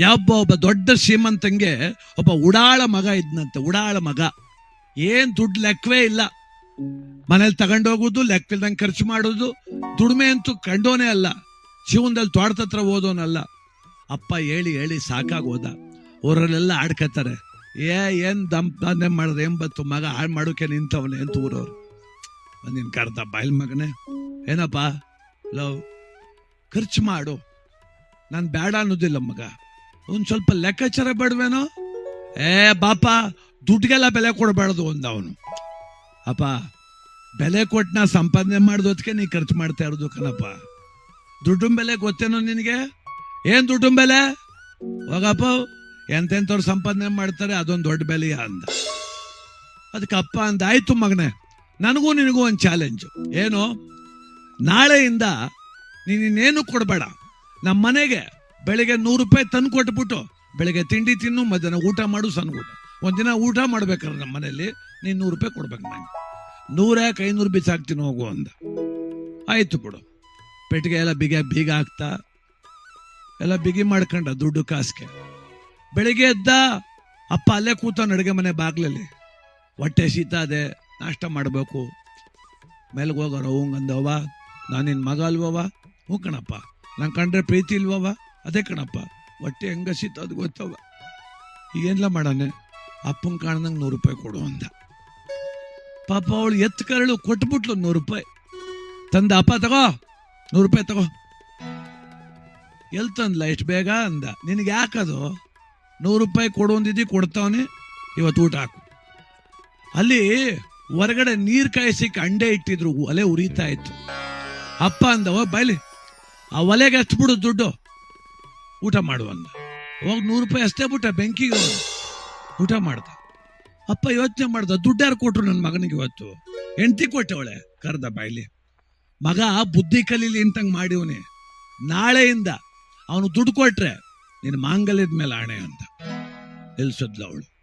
ಯಾವೊಬ್ಬ ಒಬ್ಬ ದೊಡ್ಡ ಶ್ರೀಮಂತಂಗೆ ಒಬ್ಬ ಉಡಾಳ ಮಗ ಇದ್ನಂತೆ, ಉಡಾಳ ಮಗ. ಏನ್ ದುಡ್ಡು ಲೆಕ್ಕವೇ ಇಲ್ಲ. ಮನೇಲಿ ತಗೊಂಡೋಗೋದು ಲೆಕ್ಕಲ್ದಂಗೆ ಖರ್ಚು ಮಾಡೋದು, ದುಡಿಮೆ ಅಂತೂ ಕಂಡೋನೇ ಅಲ್ಲ. ಜೀವನದಲ್ಲಿ ತೋಟದ ಓದೋನಲ್ಲ ಅಪ್ಪ ಹೇಳಿ ಹೇಳಿ ಸಾಕಾಗೋದ ಊರಲ್ಲೆಲ್ಲ ಆಡ್ಕತ್ತಾರೆ. ಏ, ಏನ್ ಮಾಡಿದ್ರೆ ಎಂಬತ್ತು ಬತ್ತು ಮಗ ಹಾಳು ಮಾಡೋಕೆ ನಿಂತವನೆ ಅಂತ ಊರವ್ರು. ನಿನ್ ಕರ್ದ ಬಾಯಲ್ ಮಗನೇ. ಏನಪ್ಪ, ಲವ್? ಖರ್ಚು ಮಾಡು. ನಾನು ಬೇಡ ಅನ್ನೋದಿಲ್ಲ ಮಗ. ಒಂದ್ ಸ್ವಲ್ಪ ಲೆಕ್ಕಾಚಾರ ಬೇಡವೇನೋ? ಏ, ಬಾಪ, ದುಡ್ಡಿಗೆಲ್ಲ ಬೆಲೆ ಕೊಡಬಾರ್ದು ಒಂದ್ ಅವನು ಅಪ್ಪ, ಬೆಲೆ ಕೊಟ್ಟು ನಾ ಸಂಪಾದನೆ ಮಾಡಿದೋದಕ್ಕೆ ನೀ ಖರ್ಚು ಮಾಡ್ತಾ ಇರೋದು ಕಣಪ್ಪ. ದುಡ್ಡು ಬೆಲೆ ಗೊತ್ತೇನೋ ನಿನಗೆ? ಏನ್ ದುಡ್ಡು ಬೆಲೆ? ಹೋಗಪ್ಪ, ಎಂತೆಂಥವ್ರು ಸಂಪಾದನೆ ಮಾಡ್ತಾರೆ, ಅದೊಂದು ದೊಡ್ಡ ಬೆಲೆಯ ಅಂದ. ಅದಕ್ಕೆ ಅಪ್ಪ ಅಂದ, ಆಯ್ತು ಮಗನೇ, ನನಗೂ ನಿನಗೂ ಒಂದು ಚಾಲೆಂಜು ಏನು? ನಾಳೆಯಿಂದ ನೀನೇನು ಕೊಡಬೇಡ. ನಮ್ಮ ಮನೆಗೆ ಬೆಳಿಗ್ಗೆ ನೂರು ರೂಪಾಯಿ ತಂದು ಕೊಟ್ಬಿಟ್ಟು, ಬೆಳಿಗ್ಗೆ ತಿಂಡಿ ತಿನ್ನು, ಮಧ್ಯಾಹ್ನ ಊಟ ಮಾಡು, ಸಣ್ಣ ಊಟ. ಒಂದಿನ ಊಟ ಮಾಡ್ಬೇಕಾದ್ರೆ ನಮ್ಮ ಮನೆಯಲ್ಲಿ, ನೀನು ನೂರು ರೂಪಾಯಿ ಕೊಡ್ಬೇಕು ನಂಗೆ. ನೂರ್ಯಾಕೆ ಐನೂರು ಬಿಸಾಕ್ತೀನಿ ಹೋಗು ಅಂದ. ಆಯ್ತು ಬಿಡು. ಪೆಟ್ಟಿಗೆ ಎಲ್ಲ ಬಿಗ, ಬೀಗ ಹಾಕ್ತಾ, ಎಲ್ಲ ಬಿಗಿ ಮಾಡ್ಕೊಂಡ ದುಡ್ಡು ಕಾಸಿಗೆ. ಬೆಳಿಗ್ಗೆ ಎದ್ದ, ಅಪ್ಪ ಅಲ್ಲೇ ಕೂತಾನ ಅಡುಗೆ ಮನೆ ಬಾಗ್ಲಲ್ಲಿ. ಹೊಟ್ಟೆ ಶೀತ ಅದೇ, ನಾಷ್ಟ ಮಾಡಬೇಕು. ಮೇಲ್ಗೆ ಹೋಗೋರು ಹಂಗಂದವ ನಾನು ನಿನ್ನ ಮಗ ಅಲ್ವವ ಹ್ಞೂ ಕಣಪ್ಪ. ನಂಗೆ ಕಂಡ್ರೆ ಪ್ರೀತಿ ಇಲ್ವವ ಅದೇ ಕಣಪ್ಪ, ಹೊಟ್ಟೆ ಹೆಂಗ ಶೀತ ಅದು ಗೊತ್ತವ ಏನ್ಲ ಮಾಡಾನೆ ಅಪ್ಪನ ಕಾಣ್ದಂಗೆ ನೂರು ರೂಪಾಯಿ ಕೊಡು ಅಂದ. ಪಾಪ ಅವಳು ಎತ್ತು ಕರಳು ಕೊಟ್ಬಿಟ್ಲು ನೂರು ರೂಪಾಯಿ. ತಂದ ಅಪ್ಪ, ತಗೋ, ನೂರು ರೂಪಾಯಿ ತಗೋ. ಎಲ್ ತಂದ್ಲ? ಎಷ್ಟು ಬೇಗ ಅಂದ. ನಿನಗೆ ಯಾಕದು? ನೂರು ರೂಪಾಯಿ ಕೊಡು ಅಂದಿದ್ದಿ ಕೊಡ್ತಾವನಿ, ಇವತ್ತು ಊಟ ಹಾಕು. ಅಲ್ಲಿ ಹೊರಗಡೆ ನೀರ್ ಕಾಯಿಸಿಕ್ ಅಂಡೆ ಇಟ್ಟಿದ್ರು, ಒಲೆ ಉರಿತಾ ಇತ್ತು. ಅಪ್ಪ ಅಂದವ, ಬೈಲಿ, ಆ ಒಲೆಗೆ ಅಷ್ಟು ಬಿಡು ದುಡ್ಡು. ಊಟ ಮಾಡು ಅವಾಗ ನೂರು ರೂಪಾಯಿ ಅಷ್ಟೇ ಬಿಟ್ಟ ಬೆಂಕಿಗೆ ಊಟ ಮಾಡ್ದ. ಅಪ್ಪ ಯೋಚನೆ ಮಾಡ್ದ, ದುಡ್ಡು ಯಾರು ಕೊಟ್ರು ನನ್ನ ಮಗನಿಗೆ ಇವತ್ತು? ಹೆಂಡತಿ ಕೊಟ್ಟವಳೆ, ಕರ್ದ ಬಾಯ್ಲಿ. ಮಗ ಬುದ್ಧಿ ಕಲೀಲಿ ಅಂತಂಗ್ ಮಾಡಿವನಿ. ನಾಳೆಯಿಂದ ಅವನು ದುಡ್ಡು ಕೊಟ್ರೆ ನಿನ್ನ ಮಾಂಗಲ್ಯದ ಮೇಲೆ ಆಣೆ ಅಂತ. ನಿಲ್ಸದ್ಲ ಅವಳು.